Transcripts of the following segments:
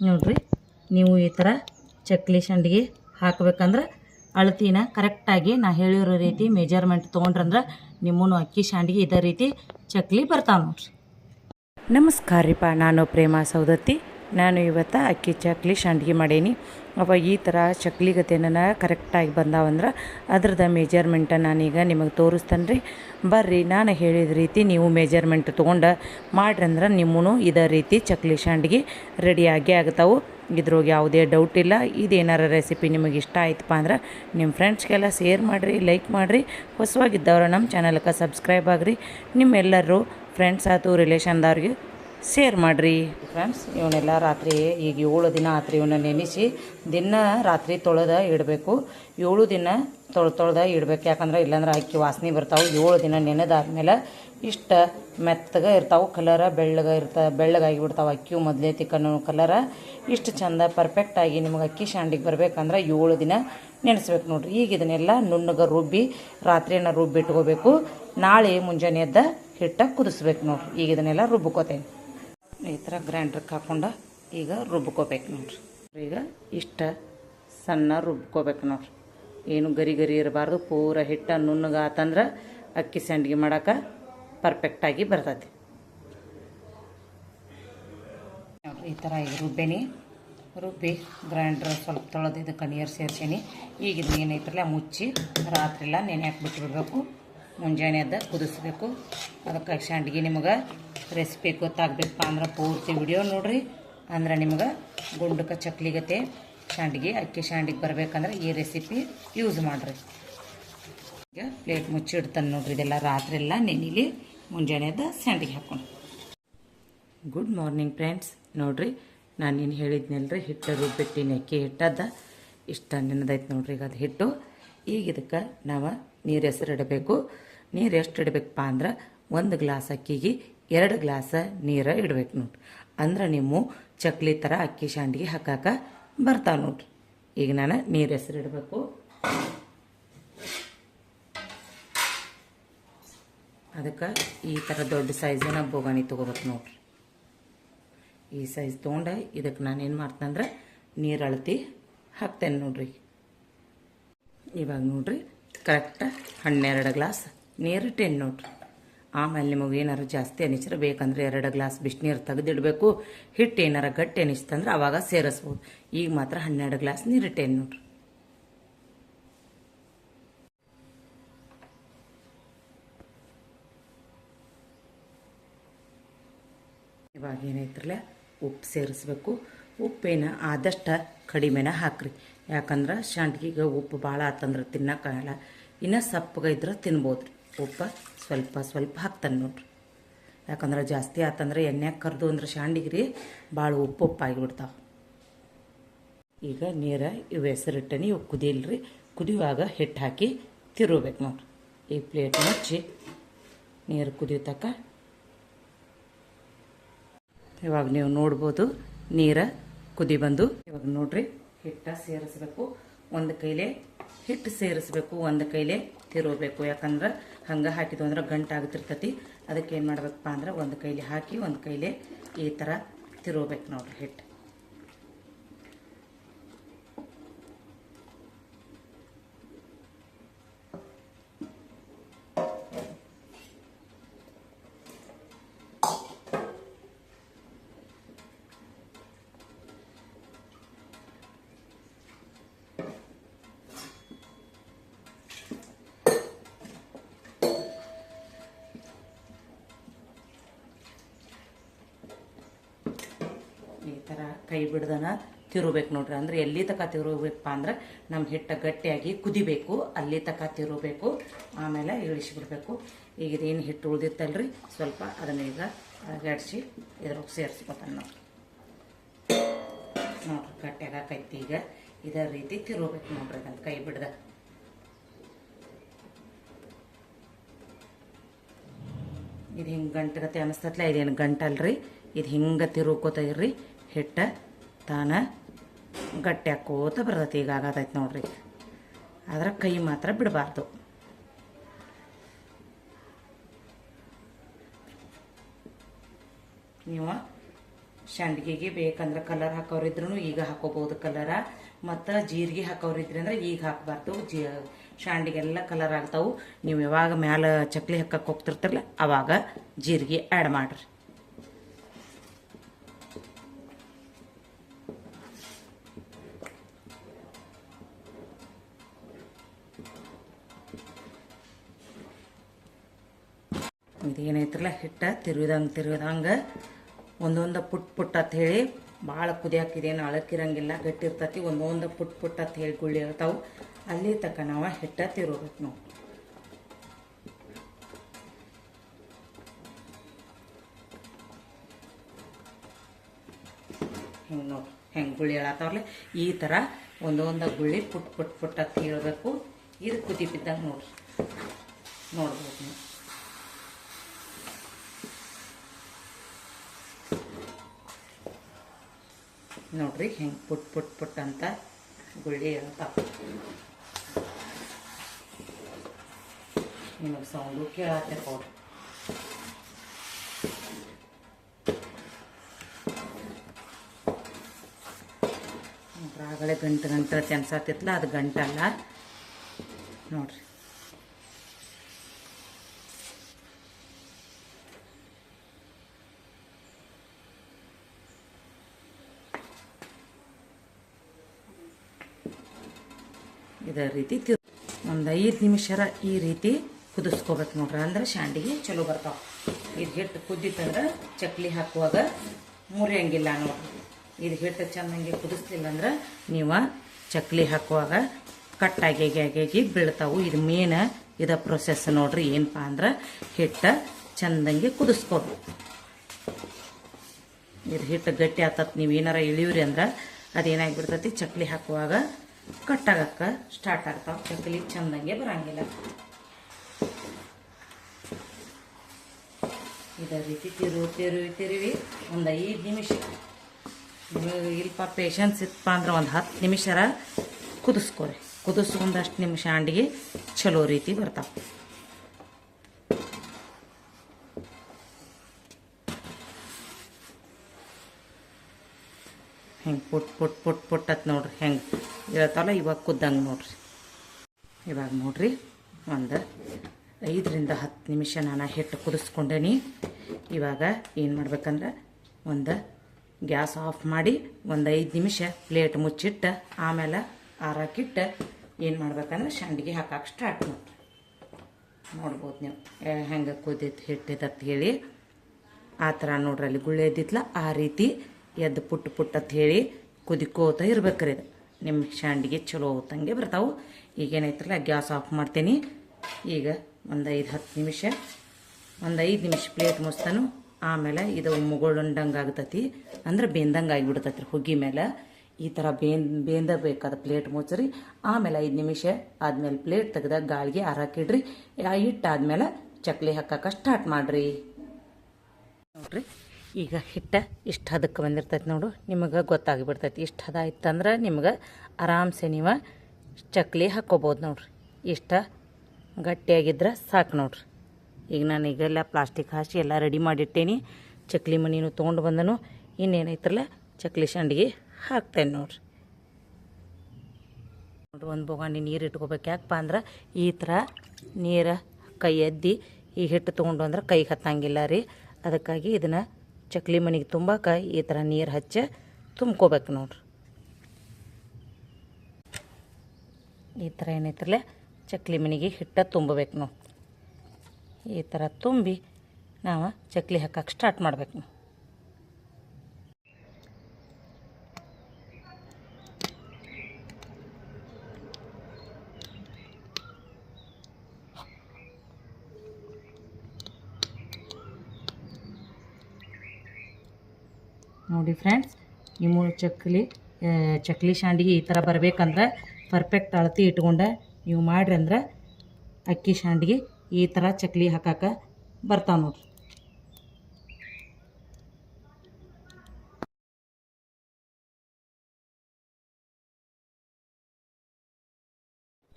ನೋಡ್ರಿ, ನೀವು ಈ ಥರ ಚಕ್ಲಿ ಸಂಡಿಗೆ ಹಾಕ್ಬೇಕಂದ್ರೆ ಅಳತಿನ ಕರೆಕ್ಟಾಗಿ ನಾ ಹೇಳಿರೋ ರೀತಿ ಮೆಜರ್ಮೆಂಟ್ ತೊಗೊಂಡ್ರಂದ್ರೆ ನಿಮ್ಮನ್ನು ಅಕ್ಕಿ ಸಂಡಿಗೆ ಇದೇ ರೀತಿ ಚಕ್ಲಿ ಬರ್ತಾವೆ ನೋಡ್ರಿ. ನಮಸ್ಕಾರ ರೀಪ ನಾನು ಪ್ರೇಮ ಸೌದತ್ತಿ ನಾನು ಇವತ್ತು ಅಕ್ಕಿ ಚಕ್ಲಿ ಸಂಡಿಗೆ ಮಾಡೀನಿ. ಅವ ಈ ಥರ ಚಕ್ಲಿ ಗತೆನ ಕರೆಕ್ಟಾಗಿ ಬಂದಾವಂದ್ರೆ ಅದ್ರದ್ದು ಮೆಜರ್ಮೆಂಟ ನಾನೀಗ ನಿಮಗೆ ತೋರಿಸ್ತೇನೆ ರೀ ಬರ್ರಿ, ನಾನು ಹೇಳಿದ ರೀತಿ ನೀವು ಮೆಜರ್ಮೆಂಟ್ ತೊಗೊಂಡು ಮಾಡ್ರಿ ಅಂದ್ರೆ ನಿಮ್ಮೂ ಇದೇ ರೀತಿ ಚಕ್ಲಿ ಸಂಡ್ಗೆ ರೆಡಿಯಾಗಿ ಆಗ್ತಾವೆ. ಇದ್ರೊಳಗೆ ಯಾವುದೇ ಡೌಟ್ ಇಲ್ಲ. ಇದೇನಾರ ರೆಸಿಪಿ ನಿಮಗೆ ಇಷ್ಟ ಆಯ್ತಪ್ಪ ಅಂದ್ರೆ ನಿಮ್ಮ ಫ್ರೆಂಡ್ಸ್ಗೆಲ್ಲ ಶೇರ್ ಮಾಡಿರಿ ಲೈಕ್ ಮಾಡಿರಿ. ಹೊಸವಾಗಿದ್ದವ್ರು ನಮ್ಮ ಚಾನಲ್ಗೆ ಸಬ್ಸ್ಕ್ರೈಬ್ ಆಗಿರಿ. ನಿಮ್ಮೆಲ್ಲರೂ ಫ್ರೆಂಡ್ಸ್ ಆಯ್ತು ರಿಲೇಷನ್ದವ್ರಿಗೆ ಶೇರ್ ಮಾಡಿರಿ. ಫ್ರೆಂಡ್ಸ್ ಇವನ್ನೆಲ್ಲ ರಾತ್ರಿ ಈಗ ಏಳು ದಿನ ಆತ್ರಿ ಇವನ್ನ ನೆನೆಸಿ, ದಿನ ರಾತ್ರಿ ತೊಳೆದ ಇಡಬೇಕು. ಏಳು ದಿನ ತೊಳೆ, ತೊಳೆದ ಇಡಬೇಕು. ಯಾಕಂದ್ರೆ ಇಲ್ಲಾಂದ್ರೆ ಅಕ್ಕಿ ವಾಸನೆ ಬರ್ತಾವೆ. ಏಳು ದಿನ ನೆನೆದಾದ್ಮೇಲೆ ಇಷ್ಟ ಮೆತ್ತಗ ಇರ್ತಾವೆ. ಕಲರ ಬೆಳ್ಳಗ ಇರ್ತಾ ಬೆಳ್ಳಗಾಗಿ ಬಿಡ್ತಾವೆ ಅಕ್ಕಿ ಮೊದಲೇ ತಿಕ್ಕನ್ನು ಕಲರ ಇಷ್ಟು ಚಂದ ಪರ್ಫೆಕ್ಟಾಗಿ ನಿಮಗೆ ಅಕ್ಕಿ ಶಾಂಡಿಗೆ ಬರಬೇಕಂದ್ರೆ ಏಳು ದಿನ ನೆನೆಸ್ಬೇಕು ನೋಡ್ರಿ. ಈಗ ಇದನ್ನೆಲ್ಲ ನುಣ್ಣಗೆ ರುಬ್ಬಿ ರಾತ್ರಿನ ರುಬ್ಬಿ ಇಟ್ಕೋಬೇಕು ನಾಳೆ ಮುಂಜಾನೆ ಎದ್ದ ಹಿಟ್ಟ ಕುದಿಸ್ಬೇಕು ನೋಡ್ರಿ. ಈಗ ಇದನ್ನೆಲ್ಲ ರುಬ್ಕೋತೇನೆ. ಈ ಥರ ಗ್ರೈಂಡ್ರಿಗೆ ಹಾಕೊಂಡು ಈಗ ರುಬ್ಕೋಬೇಕು ನೋಡ್ರಿ. ಈಗ ಇಷ್ಟ ಸಣ್ಣ ರುಬ್ಕೋಬೇಕು ನೋಡ್ರಿ. ಏನು ಗರಿ ಗರಿ ಇರಬಾರ್ದು, ಪೂರ ಹಿಟ್ಟ ನುಣ್ಣಗಾತಂದ್ರೆ ಅಕ್ಕಿ ಸಂಡಿಗೆ ಮಾಡೋಕೆ ಪರ್ಫೆಕ್ಟಾಗಿ ಬರ್ತೈತಿ. ನೋಡ್ರಿ, ಈ ಥರ ಈಗ ರುಬ್ಬೇನಿ. ರುಬ್ಬಿ ಗ್ರೈಂಡ್ರ್ ಸ್ವಲ್ಪ ತೊಳೆದು ಇದಕ್ಕೆ ನೀರು ಸೇರ್ಸೀನಿ. ಈಗ ಇದನ್ನ ಏನೈತ್ರಲ್ಲ ಮುಚ್ಚಿ ರಾತ್ರಿಲ್ಲ ನೆನೆ ಹಾಕ್ಬಿಟ್ಟು ಬಿಡಬೇಕು ಮುಂಜಾನೆ ಅದ ಕುದಿಸ್ಬೇಕು. ಅದಕ್ಕೆ ಸಂಡ್ಗಿ ನಿಮಗೆ ರೆಸಿಪಿ ಗೊತ್ತಾಗಬೇಕಪ್ಪ ಅಂದ್ರೆ ಪೂರ್ತಿ ವಿಡಿಯೋ ನೋಡ್ರಿ. ಅಂದ್ರೆ ನಿಮ್ಗೆ ಗುಂಡಕ್ಕೆ ಚಕ್ಲಿಗತೆ ಸಂಡ್ಗಿ ಅಕ್ಕಿ ಸಂಡಿಗೆ ಬರಬೇಕಂದ್ರೆ ಈ ರೆಸಿಪಿ ಯೂಸ್ ಮಾಡಿರಿ. ಈಗ ಪ್ಲೇಟ್ ಮುಚ್ಚಿಡ್ತಾನೆ ನೋಡ್ರಿ. ಇದೆಲ್ಲ ರಾತ್ರಿ ಎಲ್ಲ ನೆನಿಲಿ ಮುಂಜಾನೆ ಅದ ಸಂಡಿಗೆ ಹಾಕೊಂಡು ಗುಡ್ ಮಾರ್ನಿಂಗ್ ಫ್ರೆಂಡ್ಸ್ ನೋಡ್ರಿ, ನಾನು ಏನು ಹೇಳಿದ್ನಲ್ರಿ, ಹಿಟ್ಟು ರುಬ್ಬಿಟ್ಟಿನಿ. ಅಕ್ಕಿ ಹಿಟ್ಟದ ಇಷ್ಟ ನೆನದೈತೆ ನೋಡ್ರಿ ಈಗ ಅದು ಹಿಟ್ಟು. ಈಗ ಇದಕ್ಕೆ ನಾವು ನೀರು ಹೆಸರು ಇಡಬೇಕು. ನೀರು ಎಷ್ಟು ಇಡಬೇಕಪ್ಪ ಅಂದ್ರೆ ಒಂದು ಗ್ಲಾಸ್ ಅಕ್ಕಿಗೆ ಎರಡು ಗ್ಲಾಸ ನೀರು ಇಡ್ಬೇಕು ನೋಡ್ರಿ ಅಂದ್ರೆ ನಿಮ್ಮ ಚಕ್ಲಿ ಥರ ಅಕ್ಕಿ ಶಾಂಡಿಗೆ ಹಾಕಾಕ ಬರ್ತಾವೆ ನೋಡ್ರಿ. ಈಗ ನಾನು ನೀರು ಹೆಸರು ಇಡಬೇಕು. ಅದಕ್ಕೆ ಈ ಥರ ದೊಡ್ಡ ಸೈಜನ ಬೋಗಾಣಿ ತೊಗೋಬೇಕು ನೋಡ್ರಿ. ಈ ಸೈಜ್ ತೊಗೊಂಡು ಇದಕ್ಕೆ ನಾನು ಏನು ಮಾಡ್ತೇನೆ ನೀರು ಅಳತಿ ಹಾಕ್ತೇನೆ ನೋಡ್ರಿ. ಇವಾಗ ನೋಡ್ರಿ ಕರೆಕ್ಟ್ ಹನ್ನೆರಡು ಗ್ಲಾಸ್ ನೀರು ಇಟ್ಟೇನೆ ನೋಡ್ರಿ ಆಮೇಲೆ ನಿಮಗೆ ಏನಾರು ಜಾಸ್ತಿ ಅನಿಸ್ರೆ ಬೇಕಂದ್ರೆ ಎರಡು ಗ್ಲಾಸ್ ಬಿಸಿನೀರು ತೆಗೆದಿಡಬೇಕು. ಹಿಟ್ಟು ಏನಾರ ಗಟ್ಟಿ ಅನಿಸ್ತಂದ್ರೆ ಅವಾಗ ಸೇರಿಸ್ಬೋದು. ಈಗ ಮಾತ್ರ ಹನ್ನೆರಡು ಗ್ಲಾಸ್ ನೀರು ಇಟ್ಟೇನೆ ನೋಡ್ರಿ ಇವಾಗ ಏನೈತ್ರಲ್ಲ ಉಪ್ಪು ಸೇರಿಸ್ಬೇಕು. ಉಪ್ಪೇನ ಆದಷ್ಟು ಕಡಿಮೆನ ಹಾಕ್ರಿ. ಯಾಕಂದ್ರೆ ಶಾಂಡ್ಗಿಗೆ ಉಪ್ಪು ಭಾಳ ಆತಂದ್ರೆ ತಿನ್ನಕ್ಕಾಗಲ್ಲ. ಇನ್ನು ಸಪ್ಪಗೆ ಇದ್ರೆ ತಿನ್ಬೋದು ರೀ ಉಪ್ಪು ಸ್ವಲ್ಪ ಸ್ವಲ್ಪ ಹಾಕ್ತಾನೆ ನೋಡ್ರಿ. ಯಾಕಂದ್ರೆ ಜಾಸ್ತಿ ಆತಂದ್ರೆ ಎಣ್ಣೆ ಕರೆದು ಅಂದ್ರೆ ಶಾಂಡಿಗ್ರಿ ಭಾಳ ಉಪ್ಪು ಉಪ್ಪಾಗಿಬಿಡ್ತಾವೆ ಈಗ ನೀರು ಇವು ಹೆಸರಿಟ್ಟನಿ ಇವು ಕುದಿಲ್ರಿ ಕುದಿಯುವಾಗ ಹಿಟ್ಟು ಹಾಕಿ ತಿರುಬೇಕು ನೋಡ್ರಿ. ಈ ಪ್ಲೇಟ್ ಮುಚ್ಚಿ ನೀರು ಕುದಿಯೋ ತನಕ ಇವಾಗ ನೀವು ನೋಡ್ಬೋದು ನೀರ ಕುದಿ ಬಂದು. ಇವಾಗ ನೋಡ್ರಿ ಹಿಟ್ಟ ಸೇರಿಸ್ಬೇಕು. ಒಂದು ಕೈಲೇ ಹಿಟ್ಟು ಸೇರಿಸ್ಬೇಕು. ಒಂದು ಕೈಲೇ ತಿರುಗಬೇಕು ಯಾಕಂದ್ರೆ ಹಂಗೆ ಹಾಕಿದ್ವು ಅಂದ್ರೆ ಗಂಟು ಆಗ್ತಿರ್ತೈತಿ ಅದಕ್ಕೆ ಏನು ಮಾಡ್ಬೇಕಪ್ಪ ಅಂದ್ರೆ ಒಂದು ಕೈಲಿ ಹಾಕಿ, ಒಂದು ಕೈಲಿ ಈ ಥರ ತಿರುಗಬೇಕು ನೋಡ್ರಿ ಹಿಟ್ಟು ಕೈ ಬಿಡ್ದನ ತಿರುಬೇಕು ನೋಡ್ರಿ. ಅಂದ್ರೆ ಎಲ್ಲಿ ತಕ ತಿರುಬೇಕಪ್ಪ ಅಂದ್ರೆ ನಮ್ಮ ಹಿಟ್ಟ ಗಟ್ಟಿಯಾಗಿ ಕುದಿಬೇಕು. ಅಲ್ಲಿ ತಕ ತಿರುಬೇಕು ಆಮೇಲೆ ಇಳಿಸಿಬಿಡ್ಬೇಕು. ಈಗ ಇದೇನು ಹಿಟ್ಟು ಉಳ್ದಿತ್ತಲ್ರಿ? ಸ್ವಲ್ಪ ಅದನ್ನ ಈಗ ಅಲಗಾಡಿಸಿ ಇದ್ರಾಗ ಸೇರಿಸ್ಕೊತಾನೆ ನಾವು. ನೋಡ್ರಿ ಗಟ್ಟಿಯಾಗ ಕೈತಿ ಈಗ. ಇದೇ ರೀತಿ ತಿರುಬೇಕು ನೋಡ್ರಿ ಅದನ್ನ ಕೈ ಬಿಡ್ದ. ಇದು ಹಿಂಗೆ ಗಂಟಗತ್ತೆ ಅನಿಸ್ತತ್ಲ? ಇದೇನು ಗಂಟಲ್ರಿ? ಇದು ಹಿಂಗೆ ತಿರುಕೋತ ಇರ್ರಿ? ಹಿಟ್ಟ ತಾನ ಗಟ್ಟಿ ಹಾಕೋತ ಬರ್ತೈತಿ. ಈಗ ಆಗತೈತೆ ನೋಡ್ರಿ. ಅದರ ಕೈ ಮಾತ್ರ ಬಿಡಬಾರ್ದು. ನೀವು ಸಂಡ್ಗಿಗೆ ಬೇಕಂದ್ರೆ ಕಲರ್ ಹಾಕೋರಿದ್ರು ಈಗ ಹಾಕೋಬಹುದು ಕಲರ ಮತ್ತು ಜೀರಿಗೆ ಹಾಕೋರಿದ್ರಿ ಅಂದ್ರೆ ಈಗ ಹಾಕಬಾರ್ದು. ಜೀ, ಶಾಂಡಿಗೆಲ್ಲ ಕಲರ್ ಆಗ್ತಾವೆ. ನೀವು ಯಾವಾಗ ಮ್ಯಾಲ ಚಕ್ಲಿ ಹಾಕಕ್ಕೆ ಹೋಗ್ತಿರ್ತಿರಲ್ಲ, ಅವಾಗ ಜೀರಿಗೆ ಆ್ಯಡ್ ಮಾಡ್ರಿ. ಹಿಟ್ಟ ತಿರುವಿದಂಗೆ ತಿರುವಿದಂಗೆ ಒಂದೊಂದು ಪುಟ್ ಪುಟ್ ಅಂತ ಹೇಳಿ ಭಾಳ ಕುದಿಯಾಕಿದೇನು ಅಳಕಿರಂಗಿಲ್ಲ, ಗಟ್ಟಿ ಇರ್ತೈತಿ, ಒಂದೊಂದು ಪುಟ್ ಪುಟ್ ಅಂತ ಹೇಳಿ ಗುಳ್ಳಿ ಇರ್ತಾವೆ ಅಲ್ಲಿ ತಕ್ಕ ನಾವು ಹಿಟ್ಟ ತಿರುಗಬೇಕು ನಾವು ಹಿಂಗೆ ಗುಳ್ಳಿ ಹೇಳತ್ತಾವಲ್ಲ ಈ ಥರ ಒಂದೊಂದು ಗುಳ್ಳಿ ಪುಟ್ ಪುಟ್ ಪುಟ್ ಅಂತ ಹೇಳ್ಬೇಕು. ಇದು ಕುದಿ ಬಿದ್ದಂಗೆ ನೋಡ್ರಿ. ನೋಡ್ಬೋದು ನೀವು. ನೋಡ್ರಿ ಹೆಂಗೆ ಪುಟ್ ಪುಟ್ ಪುಟ್ ಅಂತ ಗುಳ್ಳಿ ಹೇಳ್ತಾವ ನಿಮಗೆ ಸೌಂಡು ಕೇಳತ್ತಿರ್ಬೋದು ಆಗಲೇ ಗಂಟು ಗಂಟು ತೆನ್ಸಾತಿತ್ತಲ್ಲ ಅದು ಗಂಟಲ್ಲ ನೋಡ್ರಿ. ಇದೇ ರೀತಿ ಒಂದು ಐದು ನಿಮಿಷರ ಈ ರೀತಿ ಕುದಿಸ್ಕೋಬೇಕು ನೋಡ್ರಿ. ಅಂದ್ರೆ ಶಾಂಡಿಗೆ ಚಲೋ ಬರ್ತಾವ. ಇದು ಹಿಟ್ಟು ಕುದ್ದಿತ್ತಂದ್ರೆ ಚಕ್ಲಿ ಹಾಕುವಾಗ ಮುರಿಯಂಗಿಲ್ಲ ನೋಡ್ರಿ. ಇದು ಹಿಟ್ಟು ಚೆನ್ನಾಗಿ ಕುದಿಸ್ಲಿಲ್ಲ ಅಂದ್ರೆ ನೀವು ಚಕ್ಲಿ ಹಾಕುವಾಗ ಕಟ್ಟಾಗಿ ಆಗಿ ಬೀಳ್ತಾವು. ಇದು ಮೇನ್ ಇದ ಪ್ರೊಸೆಸ್ ನೋಡ್ರಿ. ಏನಪ್ಪ ಅಂದ್ರೆ ಹಿಟ್ಟು ಚಂದಂಗೆ ಕುದಿಸ್ಕೋಬೇಕು. ಇದು ಹಿಟ್ಟು ಗಟ್ಟಿ ಆತತ್. ನೀವು ಏನಾರ ಇಳಿವ್ರಿ ಅಂದ್ರೆ ಅದೇನಾಗಿಬಿಡ್ತತಿ? ಚಕ್ಲಿ ಹಾಕುವಾಗ ಕಟ್ಟಾಗಕ್ಕ ಸ್ಟಾರ್ಟ್ ಆಗ್ತಾವ. ಚಕ್ಲಿ ಚಂದಂಗೆ ಬರಂಗಿಲ್ಲ. ಇದೇ ರೀತಿ ತಿರುವು, ತಿರುವಿ ತಿರುವಿ ಒಂದು ಐದು ನಿಮಿಷ. ಇಲ್ಪ ಪೇಷನ್ಸ್ ಇತ್ತಪ್ಪ ಅಂದ್ರೆ ಒಂದು ಹತ್ತು ನಿಮಿಷರ ಕುದಿಸ್ಕೊರಿ. ಒಂದಷ್ಟು ನಿಮಿಷ ಅಂಡಿಗೆ ಚಲೋ ರೀತಿ ಬರ್ತಾವೆ. ಪುಟ್ ಪುಟ್ ಪುಟ್, ಪುಟ್ಟತ್ ನೋಡ್ರಿ ಹೆಂಗೆ ಹೇಳ್ತಾವಲ್ಲ ಇವಾಗ ಕುದ್ದಂಗೆ ನೋಡ್ರಿ. ಇವಾಗ ನೋಡ್ರಿ, ಒಂದು ಐದರಿಂದ ಹತ್ತು ನಿಮಿಷ ನಾನು ಹಿಟ್ಟು ಕುದಿಸ್ಕೊಂಡೇನಿ ಇವಾಗ ಏನು ಮಾಡ್ಬೇಕಂದ್ರೆ ಒಂದು ಗ್ಯಾಸ್ ಆಫ್ ಮಾಡಿ ಒಂದು ಐದು ನಿಮಿಷ ಪ್ಲೇಟ್ ಮುಚ್ಚಿಟ್ಟು, ಆಮೇಲೆ ಆರಾಕಿಟ್ಟು ಏನು ಮಾಡ್ಬೇಕಂದ್ರೆ ಸಂಡಿಗೆ ಹಾಕಕ್ಕೆ ಸ್ಟಾರ್ಟ್ ಮಾಡ್ರಿ. ನೋಡ್ಬೋದು ನೀವು. ಹೆಂಗೆ ಕುದ್ದಿತ್ತು ಹಿಟ್ಟಿದತ್ ಹೇಳಿ. ಆ ಥರ ನೋಡ್ರಿ, ಅಲ್ಲಿ ಗುಳ್ಳೆ ಆ ರೀತಿ ಎದ್ದು ಪುಟ್ಟು ಪುಟ್ಟ ಅಂತ ಹೇಳಿ ಕುದಿಕೋತ ಇರ್ಬೇಕ್ರಿ ಇದು. ನಿಮ್ಮ ಶಾಂಡಿಗೆ ಚಲೋ ಹೋತಂಗೆ ಬರ್ತಾವೆ. ಈಗ ಏನಾಯ್ತಲ್ಲ, ಗ್ಯಾಸ್ ಆಫ್ ಮಾಡ್ತೀನಿ. ಈಗ ಒಂದು ಐದು ಹತ್ತು ನಿಮಿಷ, ಒಂದು ಐದು ನಿಮಿಷ ಪ್ಲೇಟ್ ಮುಸ್ತಾನು ಆಮೇಲೆ ಇದು ಮುಗುಳುಂಡಂಗೆ ಆಗ್ತತಿ. ಅಂದ್ರೆ ಬೆಂದಂಗೆ ಆಗಿಬಿಡ್ತೈತಿ ಹುಗ್ಗಿ ಮೇಲೆ. ಈ ಥರ ಬೇನ್ ಬೇಂದಬೇಕಾದ ಪ್ಲೇಟ್ ಮುಚ್ಚರಿ ಆಮೇಲೆ ಐದು ನಿಮಿಷ ಆದ್ಮೇಲೆ ಪ್ಲೇಟ್ ತೆಗ್ದಾಗ ಗಾಳಿಗೆ ಹಾರಾಕಿಡ್ರಿ ಆ ಹಿಟ್ಟಾದ್ಮೇಲೆ ಚಕ್ಲಿ ಹಾಕಕ್ಕೆ ಸ್ಟಾರ್ಟ್ ಮಾಡಿರಿ. ನೋಡ್ರಿ. ಈಗ ಹಿಟ್ಟ ಇಷ್ಟು ಹದಕ್ಕೆ ಬಂದಿರ್ತೈತಿ ನೋಡು, ನಿಮಗೆ ಗೊತ್ತಾಗಿಬಿಡ್ತೈತಿ. ಇಷ್ಟು ಹದ ಇತ್ತಂದ್ರೆ ನಿಮ್ಗೆ ಆರಾಮ್ಸೆ ನೀವು ಚಕ್ಲಿ ಹಾಕ್ಕೋಬೋದು ನೋಡ್ರಿ. ಇಷ್ಟ ಗಟ್ಟಿಯಾಗಿದ್ರೆ ಸಾಕು ನೋಡ್ರಿ. ಈಗ ನಾನು ಈಗೆಲ್ಲ ಪ್ಲಾಸ್ಟಿಕ್ ಹಾಸಿ ಎಲ್ಲ ರೆಡಿ ಮಾಡಿಟ್ಟೇನಿ. ಚಕ್ಲಿ ಮಣಿನೂ ತೊಗೊಂಡು ಬಂದನು. ಇನ್ನೇನೈತ್ರಲ್ಲ ಚಕ್ಲಿ ಸಂಡಿಗೆ ಹಾಕ್ತೇನೆ ನೋಡ್ರಿ. ನೋಡ್ರಿ, ಒಂದು ಬೊಗಾಣಿ ನೀರು ಇಟ್ಕೋಬೇಕು. ಯಾಕಪ್ಪ ಅಂದ್ರೆ ಈ ಥರ ನೀರು ಕೈ ಎದ್ದಿ ಈ ಹಿಟ್ಟು ತೊಗೊಂಡು ಅಂದ್ರೆ ಕೈ ಹತ್ತಂಗಿಲ್ಲ ರೀ. ಅದಕ್ಕಾಗಿ ಇದನ್ನು ಚಕ್ಲಿ ಮನೆಗೆ ತುಂಬಾಕ ಈ ಥರ ನೀರು ಹಚ್ಚಿ ತುಂಬ್ಕೋಬೇಕು ನೋಡ್ರಿ. ಈ ಥರ ಏನೈತ್ರಲ್ಲ ಚಕ್ಲಿ ಮನೆಗೆ ಹಿಟ್ಟ ತುಂಬಬೇಕು ನಾವು ಈ ಥರ ತುಂಬಿ ನಾವು ಚಕ್ಲಿ ಹಾಕಕ್ಕೆ ಸ್ಟಾರ್ಟ್ ಮಾಡ್ಬೇಕು ನಾವು ನೋಡಿ ಫ್ರೆಂಡ್ಸ್ ನಿಮ್ಮ ಚಕ್ಲಿ ಆ, ಚಕ್ಲಿ ಶಾಂಡಿಗೆ ಈ ಥರ ಬರಬೇಕಂದ್ರೆ ಪರ್ಫೆಕ್ಟ್ ಅಳತಿ ಇಟ್ಕೊಂಡೆ ನೀವು ಮಾಡ್ರಿ ಅಂದ್ರೆ ಅಕ್ಕಿ ಶಾಂಡಿಗೆ ಈ ಥರ ಚಕ್ಲಿ ಹಾಕಕ್ಕೆ ಬರ್ತಾವೆ ನೋಡ್ರಿ.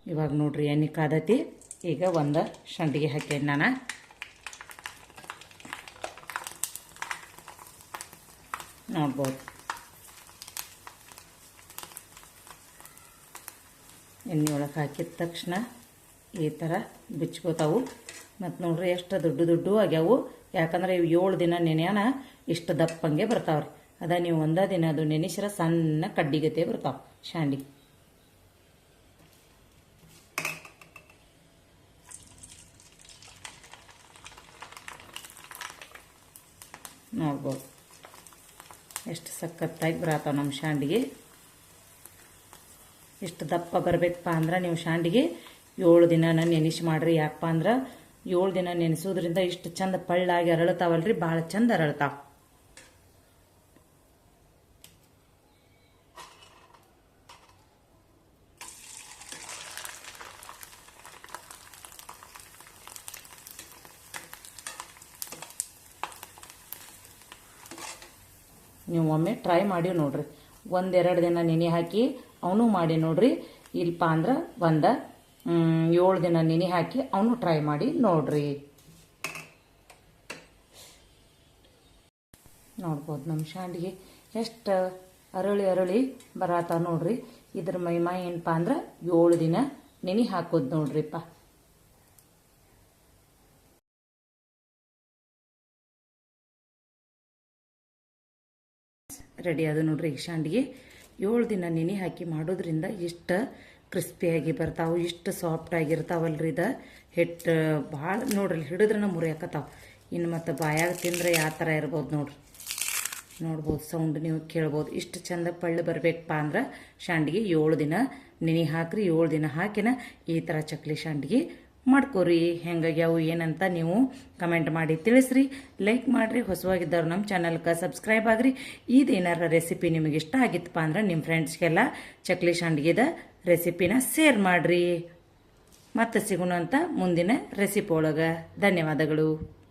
ಇವಾಗ ನೋಡ್ರಿ ಎಣ್ಣೆ ಕಾದತಿ ಈಗ ಒಂದು ಸಂಡಿಗೆ ಹಾಕೇನಿ ನಾನು. ನೋಡ್ಬೋದು ಎಣ್ಣೆ ಒಳಗೆ ಹಾಕಿದ ತಕ್ಷಣ ಈ ಥರ ಬಿಚ್ಕೋತಾವು. ಮತ್ತು ನೋಡ್ರಿ ಎಷ್ಟು ದೊಡ್ಡ ದೊಡ್ಡ ಆಗ್ಯಾವು. ಯಾಕಂದ್ರೆ ಇವು ಏಳು ದಿನ ನೆನೆಯನ ಇಷ್ಟು ದಪ್ಪಂಗೆ ಬರ್ತಾವ್ರಿ. ಅದ ನೀವು ಒಂದೇ ದಿನ ಅದು ನೆನೆಸಿರ ಸಣ್ಣ ಕಡ್ಡಿಗತೆ ಬರ್ತಾವೆ ಶಾಂಡಿ. ನೋಡ್ಬೋದು ಎಷ್ಟು ಸಖತ್ತಾಗಿ ಬರತ್ತಾವ ನಮ್ಮ ಶಾಂಡಿಗೆ. ಎಷ್ಟು ದಪ್ಪ ಬರಬೇಕಪ್ಪ ಅಂದ್ರೆ ನೀವು ಶಾಂಡಿಗೆ ಏಳು ದಿನ ನೆನೆಸಿ ಮಾಡಿರಿ. ಯಾಕಪ್ಪ ಅಂದ್ರೆ ಏಳು ದಿನ ನೆನೆಸೋದ್ರಿಂದ ಇಷ್ಟು ಚಂದ ಪಳ್ಳಾಗಿ ಅರಳತಾವಲ್ರಿ ಭಾಳ ಚಂದ ಅರಳತಾವ. ನೀವು ಒಮ್ಮೆ ಟ್ರೈ ಮಾಡಿ ನೋಡ್ರಿ. ಒಂದೆರಡು ದಿನ ನೆನೆ ಹಾಕಿ, ಅವನು ಮಾಡಿ ನೋಡ್ರಿ. ಇಲ್ಪ ಅಂದ್ರೆ ಒಂದು ಏಳು ದಿನ ನೆನೆ ಹಾಕಿ, ಅವನು ಟ್ರೈ ಮಾಡಿ ನೋಡ್ರಿ. ನೋಡ್ಬೋದು ನಮ್ಮ ಶಾಂಡಿಗೆ ಎಷ್ಟು ಅರಳಿ ಅರಳಿ ಬರತ್ತ ನೋಡ್ರಿ. ಇದ್ರ ಮೈಮಾ ಏನಪ್ಪ ಅಂದ್ರೆ ಏಳು ದಿನ ನೆನೆ ಹಾಕೋದು ನೋಡ್ರಿಪ್ಪ. ರೆಡಿ ಅದು ನೋಡ್ರಿ ಈ ಶಾಂಡಿಗೆ. ಏಳು ದಿನ ನೆನೆ ಹಾಕಿ ಮಾಡೋದ್ರಿಂದ ಇಷ್ಟು ಕ್ರಿಸ್ಪಿಯಾಗಿ ಬರ್ತಾವೆ, ಇಷ್ಟು ಸಾಫ್ಟ್ ಆಗಿರ್ತಾವಲ್ರಿ ಇದು. ಹಿಟ್ಟು ಭಾಳ ನೋಡ್ರಿ, ಹಿಡಿದ್ರೆ ಮುರಿಯಾಕತ್ತಾವ ಇನ್ನು ಮತ್ತು ಬಾಯಾಗ ತಿಂದ್ರೆ ಯಾವ ಥರ ಇರ್ಬೋದು ನೋಡ್ರಿ. ನೋಡ್ಬೋದು ಸೌಂಡ್ ನೀವು ಕೇಳ್ಬೋದು. ಇಷ್ಟು ಚಂದ ಪಳ್ಳು ಬರಬೇಕಪ್ಪ ಅಂದ್ರೆ ಶಾಂಡಿಗೆ ಏಳು ದಿನ ನೆನೆ ಹಾಕ್ರಿ, ಏಳು ದಿನ ಹಾಕಿನ ಈ ಥರ ಚಕ್ಲಿ ಶಾಂಡಿಗೆ ಮಾಡ್ಕೋರಿ, ಹೆಂಗಾಗ್ಯಾವು, ಏನಂತ ನೀವು ಕಮೆಂಟ್ ಮಾಡಿ ತಿಳಿಸ್ರಿ. ಲೈಕ್ ಮಾಡಿರಿ, ಹೊಸವಾಗಿದ್ದವ್ರು ನಮ್ಮ ಚಾನಲ್ಗೆ ಸಬ್ಸ್ಕ್ರೈಬ್ ಆಗ್ರಿ. ಇದೇನಾರ ರೆಸಿಪಿ ನಿಮಗೆ ಇಷ್ಟ ಆಗಿತ್ತಪ್ಪ ಅಂದ್ರೆ ನಿಮ್ಮ ಫ್ರೆಂಡ್ಸ್ಗೆಲ್ಲ ಚಕ್ಲಿ ಶಾಂಡಿಗೆದ ರೆಸಿಪಿನ ಶೇರ್ ಮಾಡಿರಿ. ಮತ್ತೆ ಸಿಗೋಣ ಅಂತ ಮುಂದಿನ ರೆಸಿಪಿ ಒಳಗೆ. ಧನ್ಯವಾದಗಳು.